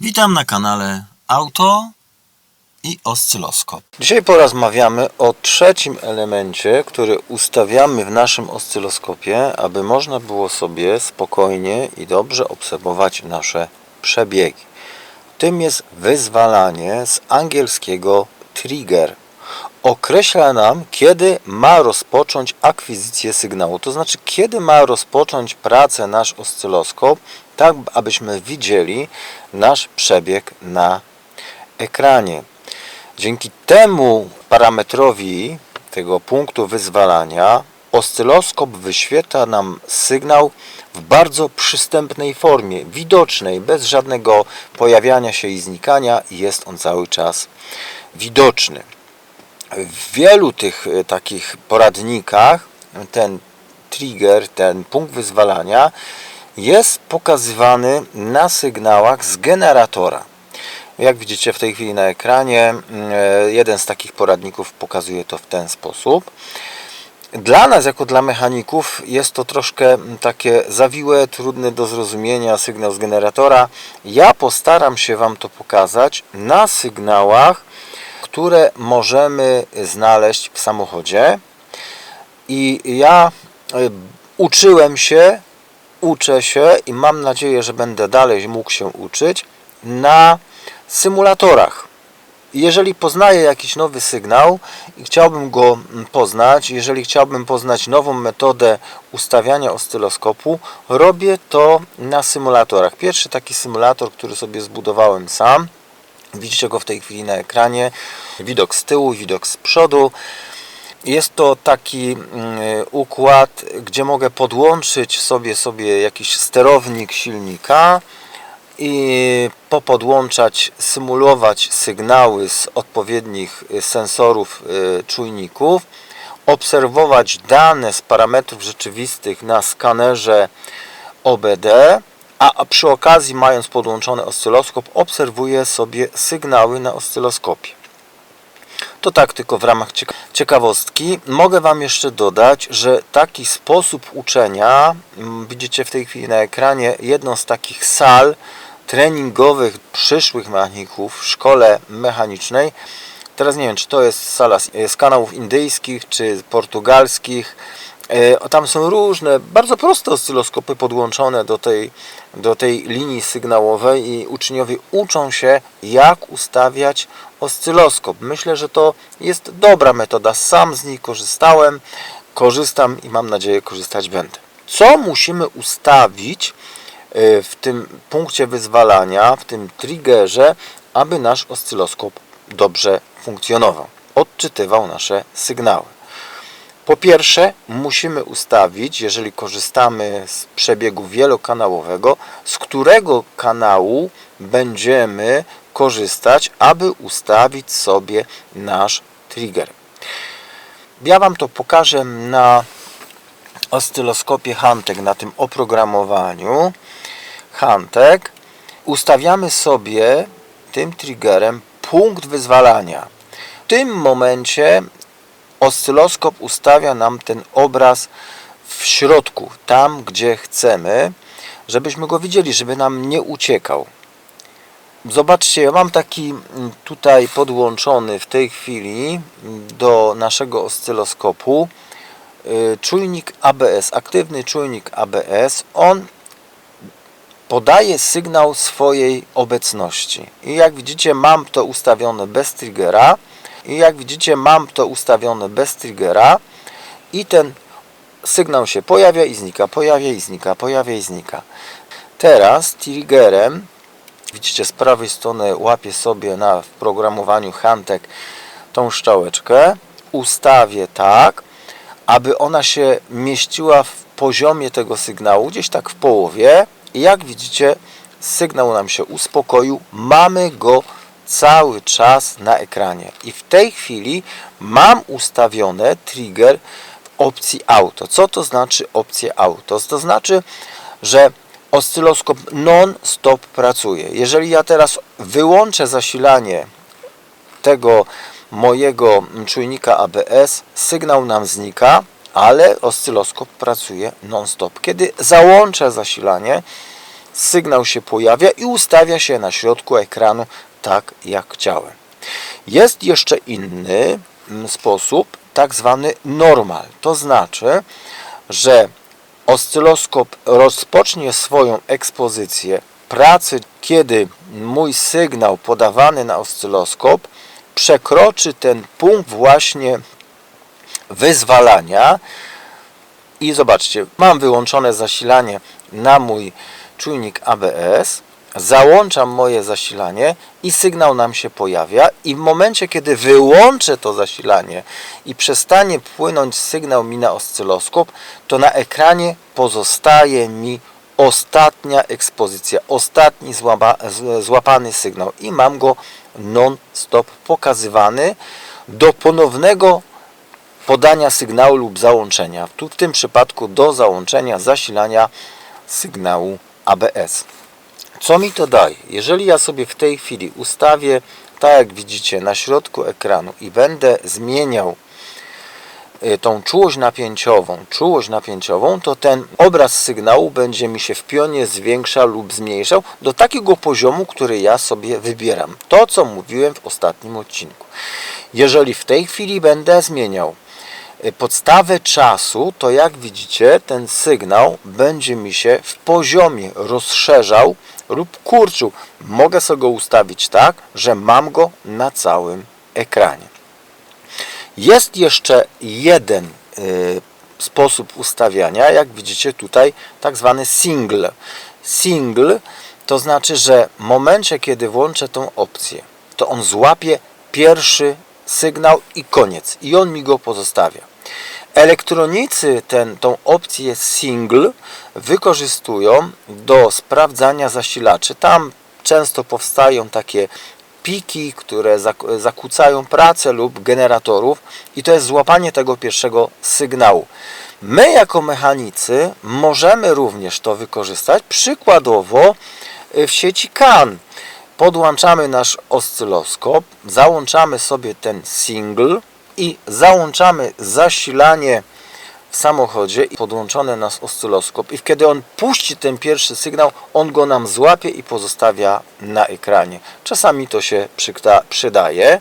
Witam na kanale Auto i Oscyloskop. Dzisiaj porozmawiamy o trzecim elemencie, który ustawiamy w naszym oscyloskopie, aby można było sobie spokojnie i dobrze obserwować nasze przebiegi. Tym jest wyzwalanie z angielskiego trigger. Określa nam, kiedy ma rozpocząć akwizycję sygnału, to znaczy kiedy ma rozpocząć pracę nasz oscyloskop, tak abyśmy widzieli nasz przebieg na ekranie. Dzięki temu parametrowi tego punktu wyzwalania oscyloskop wyświetla nam sygnał w bardzo przystępnej formie, widocznej, bez żadnego pojawiania się i znikania jest on cały czas widoczny. W wielu tych e, takich poradnikach ten trigger, ten punkt wyzwalania jest pokazywany na sygnałach z generatora. Jak widzicie w tej chwili na ekranie, e, jeden z takich poradników pokazuje to w ten sposób. Dla nas, jako dla mechaników, jest to troszkę takie zawiłe, trudne do zrozumienia sygnał z generatora. Ja postaram się Wam to pokazać na sygnałach, które możemy znaleźć w samochodzie. I ja y, uczyłem się, uczę się i mam nadzieję, że będę dalej mógł się uczyć na symulatorach. Jeżeli poznaję jakiś nowy sygnał i chciałbym go mm, poznać, jeżeli chciałbym poznać nową metodę ustawiania oscyloskopu, robię to na symulatorach. Pierwszy taki symulator, który sobie zbudowałem sam, widzicie go w tej chwili na ekranie, widok z tyłu, widok z przodu. Jest to taki mm, układ, gdzie mogę podłączyć sobie, sobie jakiś sterownik silnika i popodłączać, symulować sygnały z odpowiednich y, sensorów, y, czujników, obserwować dane z parametrów rzeczywistych na skanerze OBD, a przy okazji mając podłączony oscyloskop obserwuję sobie sygnały na oscyloskopie. To tak tylko w ramach cieka- ciekawostki. Mogę Wam jeszcze dodać, że taki sposób uczenia, mm, widzicie w tej chwili na ekranie, jedną z takich sal treningowych przyszłych mechaników w szkole mechanicznej. Teraz nie wiem, czy to jest sala z kanałów indyjskich, czy portugalskich. E, Tam są różne, bardzo proste oscyloskopy podłączone do tej, do tej linii sygnałowej i uczniowie uczą się, jak ustawiać oscyloskop. Myślę, że to jest dobra metoda. Sam z niej korzystałem, korzystam i mam nadzieję korzystać będę. Co musimy ustawić e, w tym punkcie wyzwalania, w tym triggerze, aby nasz oscyloskop dobrze funkcjonował, odczytywał nasze sygnały. Po pierwsze, musimy ustawić, jeżeli korzystamy z przebiegu wielokanałowego, z którego kanału będziemy korzystać, aby ustawić sobie nasz trigger. Ja Wam to pokażę na oscyloskopie Hantek, na tym oprogramowaniu Hantek. Ustawiamy sobie tym triggerem punkt wyzwalania. W tym momencie oscyloskop ustawia nam ten obraz w środku, tam gdzie chcemy, żebyśmy go widzieli, żeby nam nie uciekał. Zobaczcie, ja mam taki mm, tutaj podłączony w tej chwili do naszego oscyloskopu y, czujnik ABS, aktywny czujnik ABS. On podaje sygnał swojej obecności. I jak widzicie, mam to ustawione bez triggera. I jak widzicie, mam to ustawione bez triggera. I ten sygnał się pojawia i znika, pojawia i znika, pojawia i znika. Teraz triggerem, widzicie z prawej strony łapię sobie na w programowaniu Hantek tą szczałeczkę. Ustawię tak, aby ona się mieściła w poziomie tego sygnału, gdzieś tak w połowie. I jak widzicie, sygnał nam się uspokoił. Mamy go cały czas na ekranie. I w tej chwili mam ustawione trigger w opcji auto. Co to znaczy opcja auto? To znaczy, że oscyloskop non-stop pracuje. Jeżeli ja teraz wyłączę zasilanie tego mojego czujnika ABS, sygnał nam znika, ale oscyloskop pracuje non-stop. Kiedy załączę zasilanie, sygnał się pojawia i ustawia się na środku ekranu tak jak chciałem. Jest jeszcze inny mm, sposób, tak zwany normal. To znaczy, że oscyloskop rozpocznie swoją ekspozycję pracy, kiedy mój sygnał podawany na oscyloskop przekroczy ten punkt właśnie wyzwalania i zobaczcie, mam wyłączone zasilanie na mój czujnik ABS, załączam moje zasilanie i sygnał nam się pojawia i w momencie, kiedy wyłączę to zasilanie i przestanie płynąć sygnał mi na oscyloskop, to na ekranie pozostaje mi ostatnia ekspozycja, ostatni złapa, złapany sygnał i mam go non-stop pokazywany do ponownego podania sygnału lub załączenia. Tu w tym przypadku do załączenia zasilania sygnału ABS. Co mi to daje? Jeżeli ja sobie w tej chwili ustawię, tak jak widzicie, na środku ekranu i będę zmieniał y, tą czułość napięciową, czułość napięciową, to ten obraz sygnału będzie mi się w pionie zwiększał lub zmniejszał do takiego poziomu, który ja sobie wybieram. To, co mówiłem w ostatnim odcinku. Jeżeli w tej chwili będę zmieniał podstawę czasu, to jak widzicie, ten sygnał będzie mi się w poziomie rozszerzał lub kurczył. Mogę sobie go ustawić tak, że mam go na całym ekranie. Jest jeszcze jeden y, sposób ustawiania, jak widzicie tutaj, tak zwany single. Single to znaczy, że w momencie, kiedy włączę tą opcję, to on złapie pierwszy sygnał i koniec. I on mi go pozostawia. Elektronicy ten, tą opcję single wykorzystują do sprawdzania zasilaczy. Tam często powstają takie piki, które zakłócają pracę lub generatorów i to jest złapanie tego pierwszego sygnału. My jako mechanicy możemy również to wykorzystać przykładowo y, w sieci CAN. Podłączamy nasz oscyloskop, załączamy sobie ten single i załączamy zasilanie w samochodzie i podłączone nas oscyloskop i kiedy on puści ten pierwszy sygnał, on go nam złapie i pozostawia na ekranie. Czasami to się przydaje.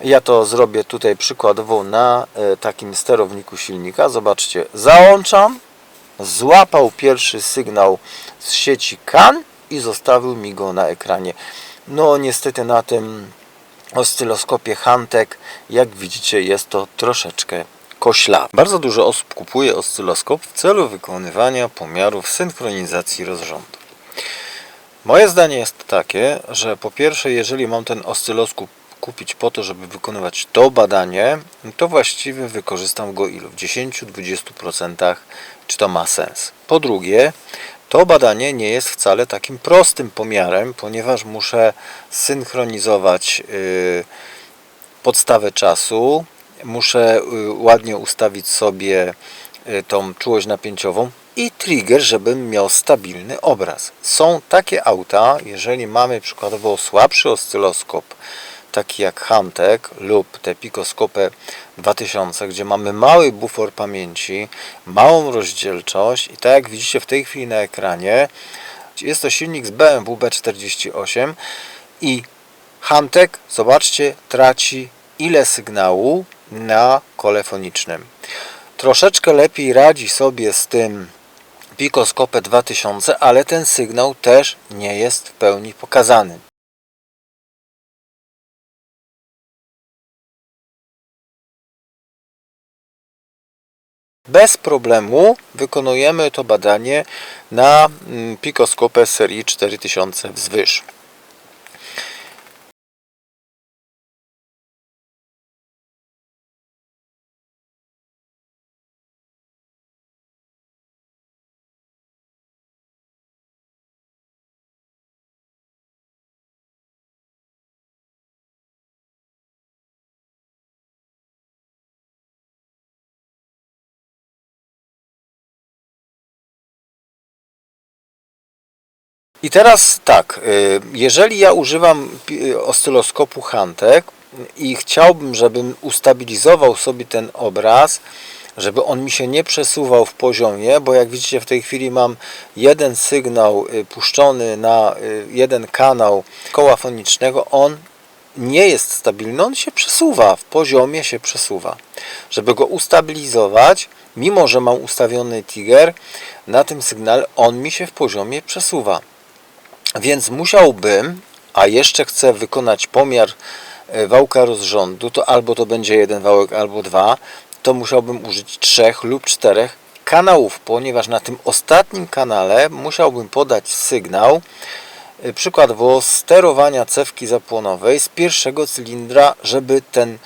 Ja to zrobię tutaj przykładowo na e, takim sterowniku silnika. Zobaczcie, załączam, złapał pierwszy sygnał z sieci CAN i zostawił mi go na ekranie. No niestety na tym oscyloskopie Hantek, jak widzicie, jest to troszeczkę kośla. Bardzo dużo osób kupuje oscyloskop w celu wykonywania pomiarów synchronizacji rozrządu. Moje zdanie jest takie, że po pierwsze, jeżeli mam ten oscyloskop kupić po to, żeby wykonywać to badanie, to właściwie wykorzystam go ilu? W 10-20%, czy to ma sens. Po drugie, to badanie nie jest wcale takim prostym pomiarem, ponieważ muszę synchronizować y, podstawę czasu, muszę y, ładnie ustawić sobie y, tą czułość napięciową i trigger, żebym miał stabilny obraz. Są takie auta, jeżeli mamy przykładowo słabszy oscyloskop, taki jak Hantek lub te Picoskopy 2000, gdzie mamy mały bufor pamięci, małą rozdzielczość i tak jak widzicie w tej chwili na ekranie, jest to silnik z BMW B48 i Hantek, zobaczcie, traci ile sygnału na kole fonicznym. Troszeczkę lepiej radzi sobie z tym Picoskopę 2000, ale ten sygnał też nie jest w pełni pokazany. Bez problemu wykonujemy to badanie na mm, pikoskopę serii 4000 wzwyż. I teraz tak, y, jeżeli ja używam y, oscyloskopu Hantek i chciałbym, żebym ustabilizował sobie ten obraz, żeby on mi się nie przesuwał w poziomie, bo jak widzicie w tej chwili mam jeden sygnał y, puszczony na jeden kanał koła fonicznego, on nie jest stabilny, on się przesuwa, w poziomie się przesuwa. Żeby go ustabilizować, mimo że mam ustawiony tiger, na tym sygnale on mi się w poziomie przesuwa. Więc musiałbym, a jeszcze chcę wykonać pomiar e, wałka rozrządu, to albo to będzie jeden wałek, albo dwa, to musiałbym użyć trzech lub czterech kanałów, ponieważ na tym ostatnim kanale musiałbym podać sygnał, e, przykładowo sterowania cewki zapłonowej z pierwszego cylindra, żeby ten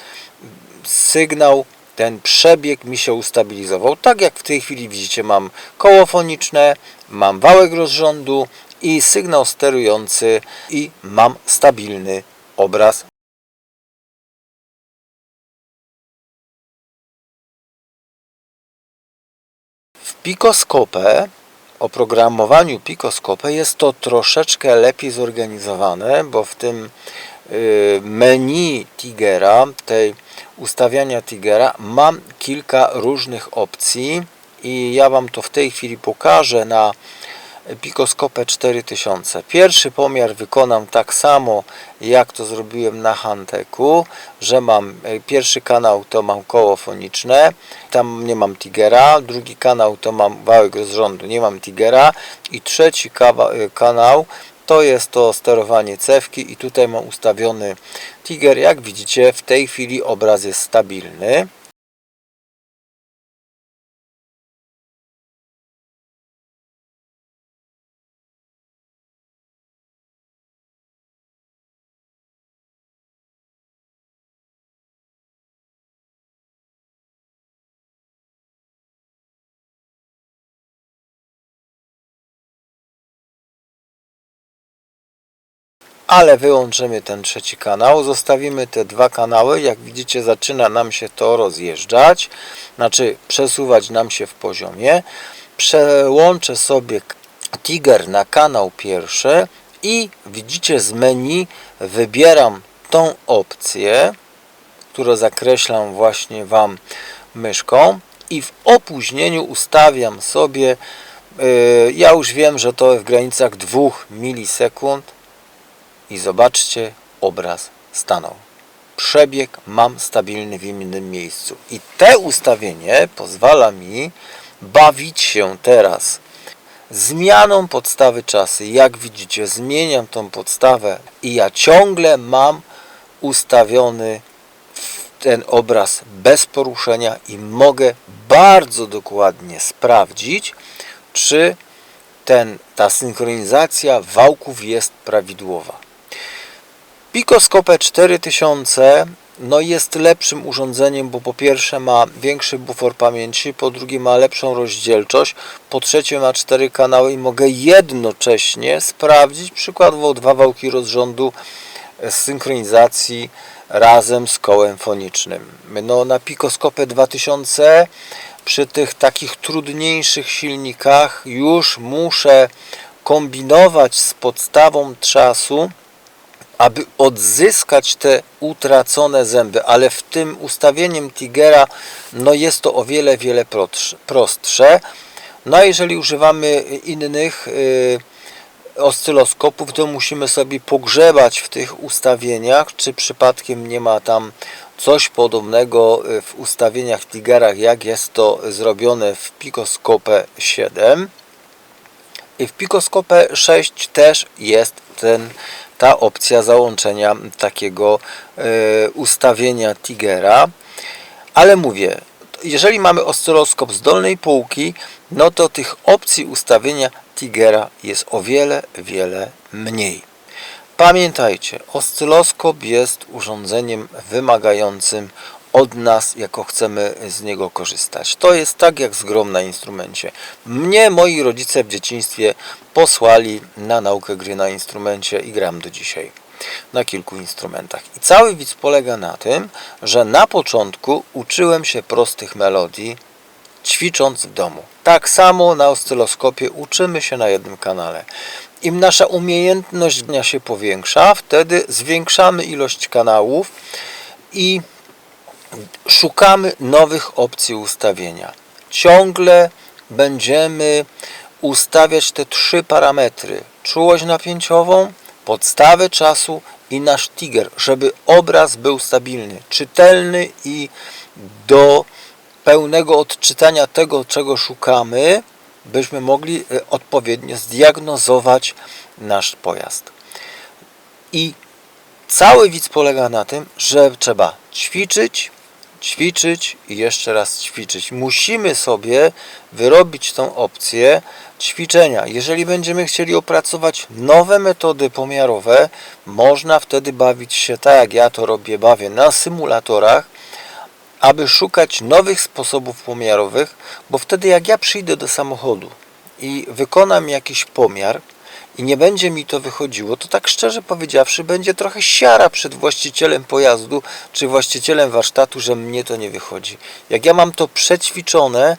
sygnał, ten przebieg mi się ustabilizował. Tak jak w tej chwili widzicie, mam koło foniczne, mam wałek rozrządu i sygnał sterujący i mam stabilny obraz. W Picoskopę, oprogramowaniu Picoskopę jest to troszeczkę lepiej zorganizowane, bo w tym y, menu Tigera, tej ustawiania Tigera mam kilka różnych opcji i ja Wam to w tej chwili pokażę na Picoskopę 4000. Pierwszy pomiar wykonam tak samo jak to zrobiłem na Hanteku, że mam e, pierwszy kanał to mam koło foniczne, tam nie mam Tigera, drugi kanał to mam wałek rozrządu, nie mam Tigera i trzeci e, kanał to jest to sterowanie cewki i tutaj mam ustawiony Tiger. Jak widzicie w tej chwili obraz jest stabilny. Ale wyłączymy ten trzeci kanał, zostawimy te dwa kanały, jak widzicie zaczyna nam się to rozjeżdżać, znaczy przesuwać nam się w poziomie, przełączę sobie Tiger na kanał pierwszy i widzicie z menu wybieram tą opcję, którą zakreślam właśnie Wam myszką i w opóźnieniu ustawiam sobie, yy, ja już wiem, że to w granicach 2 milisekund, i zobaczcie, obraz stanął. Przebieg mam stabilny w innym miejscu. I te ustawienie pozwala mi bawić się teraz zmianą podstawy czasy. Jak widzicie, zmieniam tą podstawę i ja ciągle mam ustawiony ten obraz bez poruszenia i mogę bardzo dokładnie sprawdzić, czy ten, ta synchronizacja wałków jest prawidłowa. Picoskopę 4000 no jest lepszym urządzeniem, bo po pierwsze ma większy bufor pamięci, po drugie ma lepszą rozdzielczość, po trzecie ma cztery kanały i mogę jednocześnie sprawdzić przykładowo dwa wałki rozrządu z synchronizacji razem z kołem fonicznym. No, na Picoskopę 2000 przy tych takich trudniejszych silnikach już muszę kombinować z podstawą czasu aby odzyskać te utracone zęby, ale w tym ustawieniem Tigera no jest to o wiele, wiele prostsze. No a jeżeli używamy innych y, oscyloskopów, to musimy sobie pogrzebać w tych ustawieniach, czy przypadkiem nie ma tam coś podobnego y, w ustawieniach Tigerach, jak jest to zrobione w Picoskopę 7. I w Picoskopę 6 też jest ten ta opcja załączenia takiego e, ustawienia Tigera. Ale mówię, jeżeli mamy oscyloskop z dolnej półki, no to tych opcji ustawienia Tigera jest o wiele, wiele mniej. Pamiętajcie, oscyloskop jest urządzeniem wymagającym od nas, jako chcemy z niego korzystać. To jest tak jak z grom na instrumencie. Mnie moi rodzice w dzieciństwie posłali na naukę gry na instrumencie i gram do dzisiaj na kilku instrumentach. I cały widz polega na tym, że na początku uczyłem się prostych melodii, ćwicząc w domu. Tak samo na oscyloskopie uczymy się na jednym kanale. Im nasza umiejętność się powiększa, wtedy zwiększamy ilość kanałów i szukamy nowych opcji ustawienia. Ciągle będziemy ustawiać te trzy parametry: czułość napięciową, podstawę czasu i nasz trigger, żeby obraz był stabilny, czytelny i do pełnego odczytania tego, czego szukamy, byśmy mogli e, odpowiednio zdiagnozować nasz pojazd. I cały widz polega na tym, że trzeba ćwiczyć, ćwiczyć i jeszcze raz ćwiczyć. Musimy sobie wyrobić tą opcję ćwiczenia. Jeżeli będziemy chcieli opracować nowe metody pomiarowe, można wtedy bawić się tak jak ja to robię, bawię na symulatorach, aby szukać nowych sposobów pomiarowych, bo wtedy jak ja przyjdę do samochodu i wykonam jakiś pomiar i nie będzie mi to wychodziło, to tak szczerze powiedziawszy będzie trochę siara przed właścicielem pojazdu czy właścicielem warsztatu, że mnie to nie wychodzi. Jak ja mam to przećwiczone,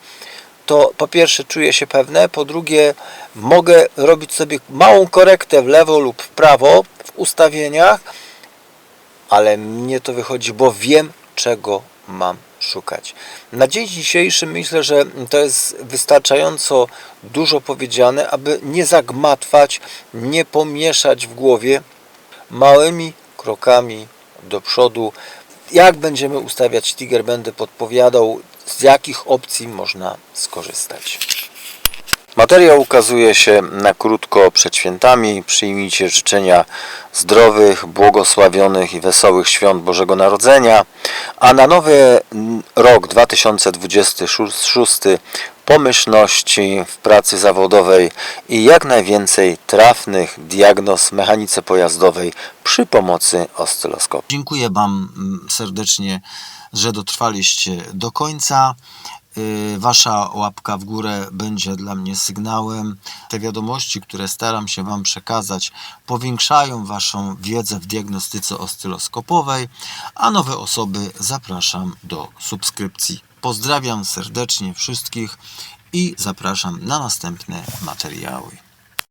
to po pierwsze czuję się pewne, po drugie mogę robić sobie małą korektę w lewo lub w prawo w ustawieniach, ale mnie to wychodzi, bo wiem czego mam szukać. Na dzień dzisiejszy myślę, że to jest wystarczająco dużo powiedziane, aby nie zagmatwać, nie pomieszać w głowie małymi krokami do przodu. Jak będziemy ustawiać Tiger, będę podpowiadał, z jakich opcji można skorzystać. Materiał ukazuje się na krótko przed świętami. Przyjmijcie życzenia zdrowych, błogosławionych i wesołych świąt Bożego Narodzenia. A na nowy rok 2026 pomyślności w pracy zawodowej i jak najwięcej trafnych diagnoz mechanice pojazdowej przy pomocy oscyloskopu. Dziękuję Wam mm, serdecznie, że dotrwaliście do końca. Y, Wasza łapka w górę będzie dla mnie sygnałem. Te wiadomości, które staram się Wam przekazać, powiększają Waszą wiedzę w diagnostyce oscyloskopowej, a nowe osoby zapraszam do subskrypcji. Pozdrawiam serdecznie wszystkich i zapraszam na następne materiały.